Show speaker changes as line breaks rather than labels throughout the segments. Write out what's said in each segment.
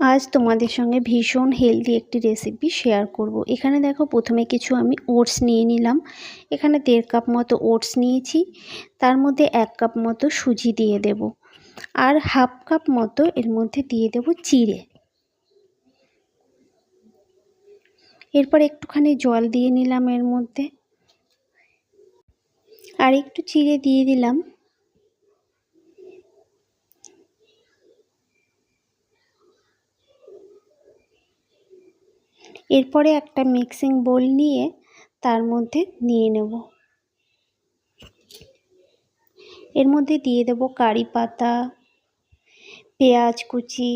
আজ তোমাদের সঙ্গে ভীষণ হেলদি একটি রেসিপি শেয়ার করব। এখানে দেখো প্রথমে কিছু আমি ওটস নিয়ে নিলাম। এখানে দেড় কাপ মতো ওটস নিয়েছি। তার মধ্যে এক কাপ মতো সুজি দিয়ে দেব। আর হাফ কাপ মতো এর মধ্যে দিয়ে দেব চিড়ে। এরপর একটুখানি জল দিয়ে নিলাম এর মধ্যে। আর একটু চিড়ে দিয়ে দিলাম। এরপরে একটা মিক্সিং বোল নিয়ে তার মধ্যে নিয়ে নেব। এর মধ্যে দিয়ে দেব কারি পাতা, পেঁয়াজ কুচি,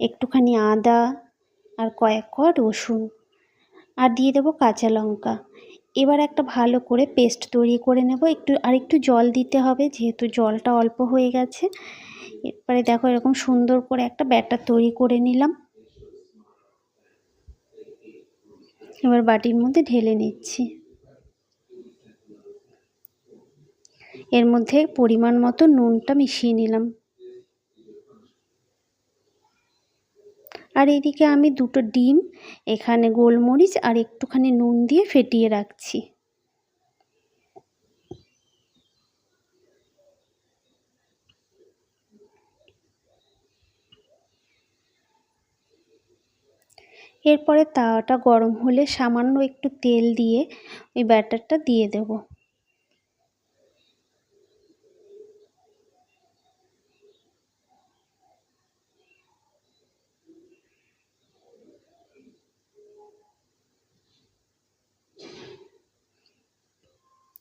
একটুখানি আদা আর কয়েক কোয়া রসুন আর দিয়ে দেব কাঁচা লঙ্কা। এবার একটা ভালো করে পেস্ট তৈরি করে নেব। একটু আর একটু জল দিতে হবে যেহেতু জলটা অল্প হয়ে গেছে। এরপরে দেখো এরকম সুন্দর করে একটা ব্যাটার তৈরি করে নিলাম। এবার বাটির মধ্যে ঢেলে নিচ্ছি। এর মধ্যে পরিমাণ মতো নুনটা মিশিয়ে নিলাম। আর এদিকে আমি দুটো ডিম, এখানে গোলমরিচ আর একটুখানি নুন দিয়ে ফেটিয়ে রাখছি। এরপরে তাওয়াটা গরম হলে সামান্য একটু তেল দিয়ে ওই ব্যাটারটা দিয়ে দেব।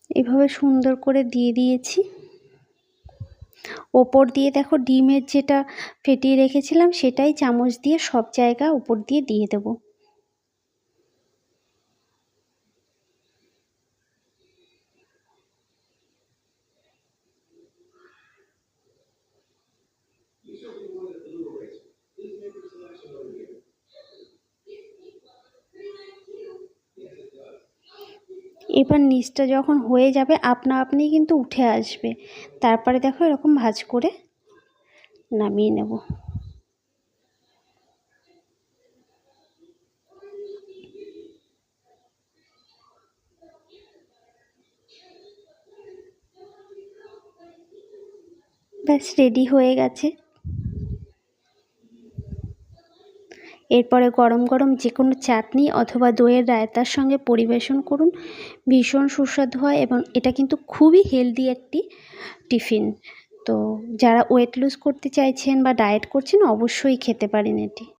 এভাবে সুন্দর করে দিয়ে দিয়েছি। ওপর দিয়ে দেখো ডিমের যেটা ফেটিয়ে রেখেছিলাম, সেটাই চামচ দিয়ে সব জায়গা উপর দিয়ে দিয়ে দেবো। এবার নিচটা যখন হয়ে যাবে, আপনা আপনি কিন্তু উঠে আসবে। তারপরে দেখো এরকম ভাজ করে নামিয়ে নেব। ব্যাস রেডি হয়ে গেছে। এরপরে গরম গরম যে কোনো চাটনি অথবা দইয়ের রায়তার সঙ্গে পরিবেশন করুন। ভীষণ সুস্বাদু হয় এবং এটা কিন্তু খুবই হেলদি একটি টিফিন। তো যারা ওয়েট লুজ করতে চাইছেন বা ডায়েট করছেন অবশ্যই খেতে পারেন এটি।